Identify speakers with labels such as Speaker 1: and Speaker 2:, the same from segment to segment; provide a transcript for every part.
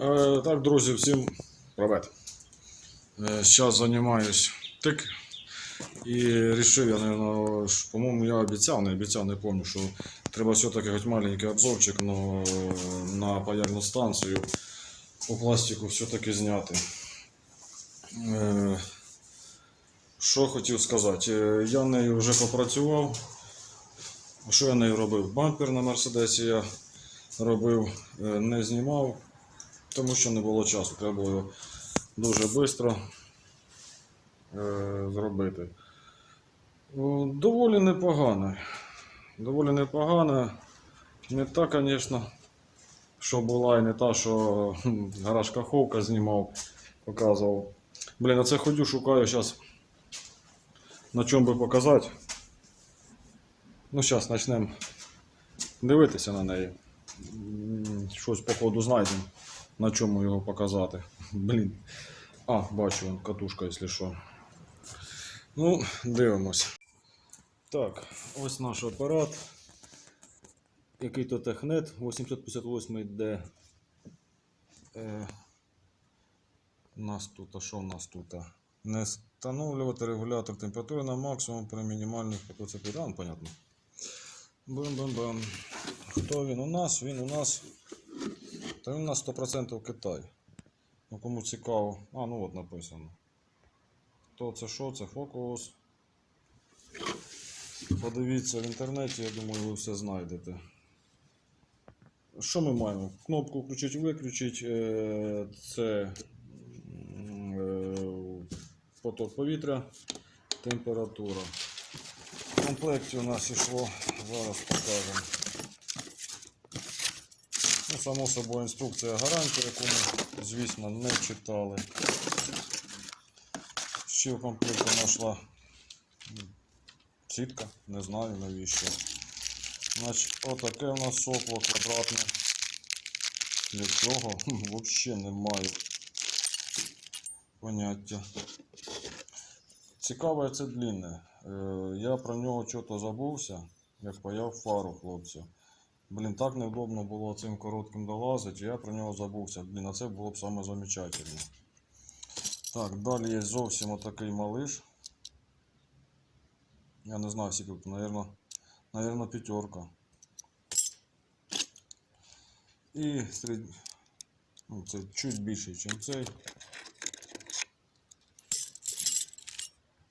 Speaker 1: Е, так, друзі, всім привет. Е, зараз займаюсь тик. І вирішив, я, по-моєму, я обіцяв, не обіцяв, не пам'ятаю, що треба все-таки хоч маленький обзорчик но, на паяльну станцію по пластику все-таки зняти. Е, що хотів сказати? Е, Я нею вже попрацював. Що я нею робив? Бампер на Мерседесі я робив, е, не знімав, тому що не було часу. Треба було його дуже швидко е, зробити. Доволі непогано. Доволі непогано. Не та, звісно, що була, і не та, що гараж Каховка знімав, показував. Блін, а це ходю, шукаю зараз на чому би показати. Ну, зараз почнемо дивитися на неї. Щось по ходу знайдемо, на чому його показати. Блін. А, бачу, вон катушка, якщо що. Ну, дивимось. Так, ось наш апарат. Який то технет 858D. Е, у нас тут, а що у нас тут? Не встановлювати регулятор температури на максимум при мінімальних 15 грам, понятно. Бам-бам-бам. Хто він у нас? Він у нас. Та він у нас 100% Китай. Ну кому цікаво. А, ну от написано. То це що? Це фокус. Подивіться в інтернеті, я думаю, ви все знайдете. Що ми маємо? Кнопку включить виключить е, Це е, поток повітря, температура. В комплекті у нас йшло, зараз покажемо. Ну, само собою інструкція гарантії, яку ми, звісно, не читали. Ще в комплекті знайшла сітка, не знаю навіщо. Значить, отаке у нас сопло квадратне. Для цього взагалі не маю поняття. Цікаве це длинне. Е, Я про нього чого забувся, як паяв фару хлопця. Блін, так невдобно було цим коротким долазити, я про нього забувся. Блін, а це було б саме замечательно. Так, далі є зовсім отакий малиш. Я не знаю, скільки тут, наверно, наверно, п'ятерка. І серед... ну, це чуть більший, ніж цей.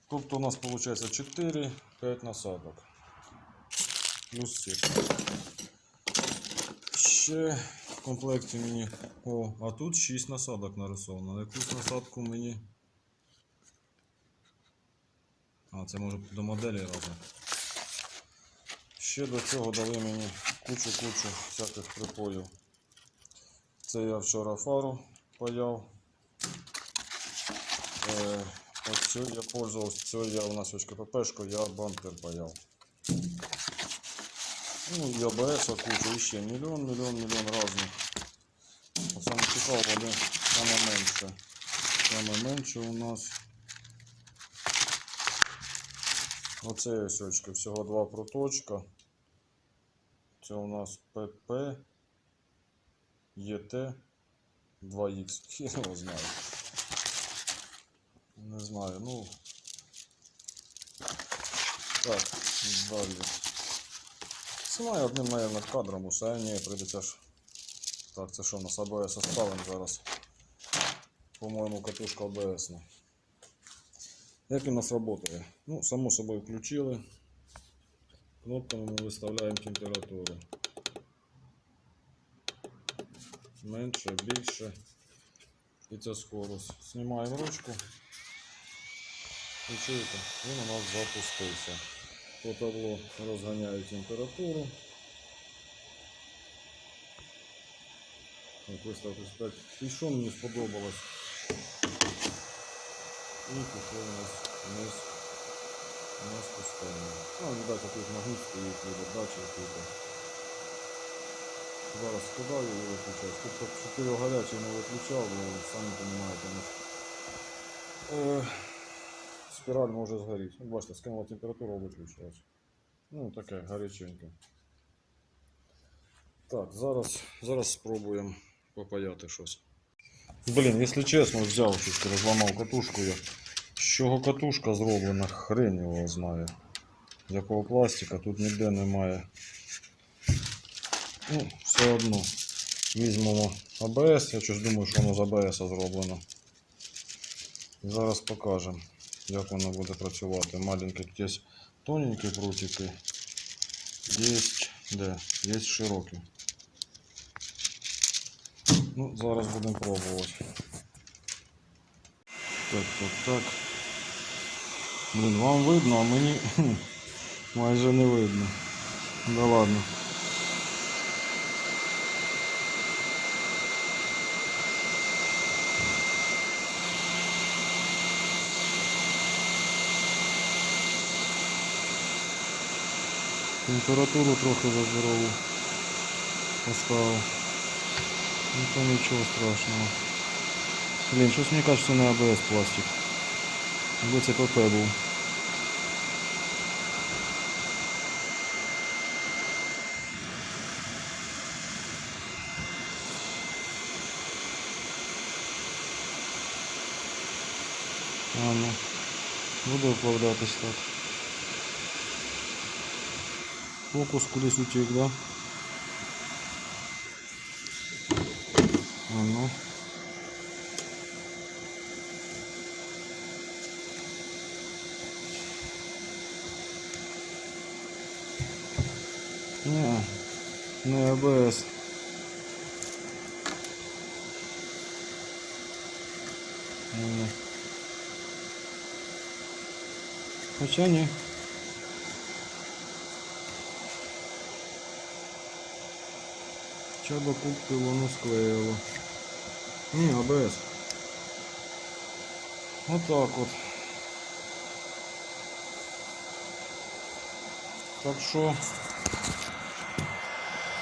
Speaker 1: Тобто у нас виходить 4, 5 насадок. Плюс сітка. Ще в комплекті мені. О, а тут 6 насадок нарисовано. Якусь насадку мені. А, це може до моделі разом. Ще до цього дали мені кучу-кучу всяких припоїв. Це я вчора фару паяв. Е, Оцю я пользувався, цю я у нас ось КППшку, я бампер паяв. Ну, і АБС кучу, і ще мільйон, мільйон, мільйон різних. А Саме цікаво, один саме менше. Саме менше у нас. Оце ось очки, всього два проточка. Це у нас ПП, ЄТ, 2Х. Я його знаю. Не знаю, ну. Так, далі. Знаю одним, наверное, кадром усе, ні, прийдеться ж. Так, це що, у нас АБС оставимо зараз. По-моєму, катушка АБС. Як у нас працює? Ну, само собою включили. Кнопками ми виставляємо температуру. Менше, більше. І це скорость. Знімаємо ручку. І чуєте, він у нас запустився. По табло розганяю температуру. Так, виставити 5. І що мені сподобалось? І пішло у нас вниз на спускання. Ну, видать, тут магніт стоїть, датчик якийсь. Зараз скидаю і виключаю. Тобто, щоб ти його гарячий не виключав, бо самі розумієте, ну, е, спіраль може згоріти. Ну, Бачите, скинула температуру, виключилась. Ну, таке гаряченьке. Так, зараз, зараз спробуємо попаяти щось. Блін, якщо чесно, взяв чуть розламав катушку я. З чого катушка зроблена, хрень його знає. З якого пластика тут ніде немає. Ну, все одно. Візьмемо АБС, я щось думаю, що воно з АБС зроблено. Зараз покажемо, як воно буде працювати. Маленькі тут є тоненькі прутики. Є, де? Є широкі. Ну, зараз будемо пробувати. Так, так, так. Блін, вам видно, а мені майже не видно. Да ладно. Температуру трохи здорову поставив. Ну то нічого страшного. Блін, щось мені кажется не АБС пластик. Або це ПП був. А ну, буде вправлятись так. Фокус кудись утік, да? А ну. Не, не АБС. Не. Хоча ні. Чаба кубки воно склеїло. Ні, АБС. Отак от. Так що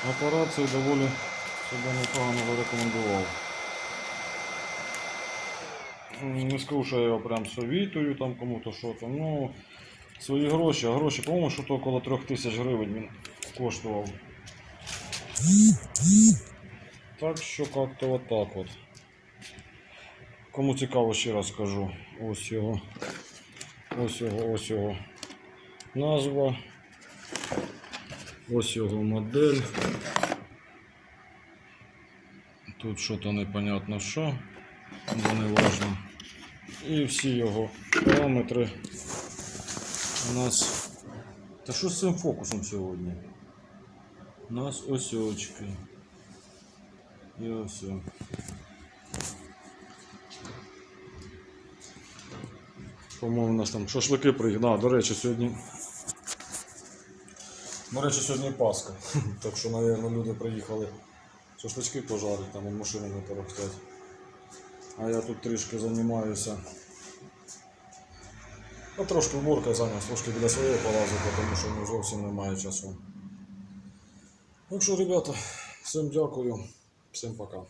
Speaker 1: операцію доволі себе непогано зарекомендував. Не скажу, що я його прям совітую там кому-то що там. Ну, свої гроші, а гроші, по-моєму, що то около 3 тисяч гривень він коштував. Так що как-то вот так от. Кому цікаво, ще раз скажу. Ось його. Ось його, ось його назва. Ось його модель. Тут що-то непонятно що, бо не важно. І всі його параметри у нас. Та що з цим фокусом сьогодні? У нас ось очки. І ось. По-моєму, у нас там шашлики приїхали. До речі, сьогодні. До речі, сьогодні Пасха. Так що, мабуть, люди приїхали шашлички пожарити, там не торохтять. А я тут трішки займаюся. Ну, трошки уборкою зайнявся, трошки біля свого полазу, тому що зовсім немає часу. Так що, ребята, всім дякую, всім пока.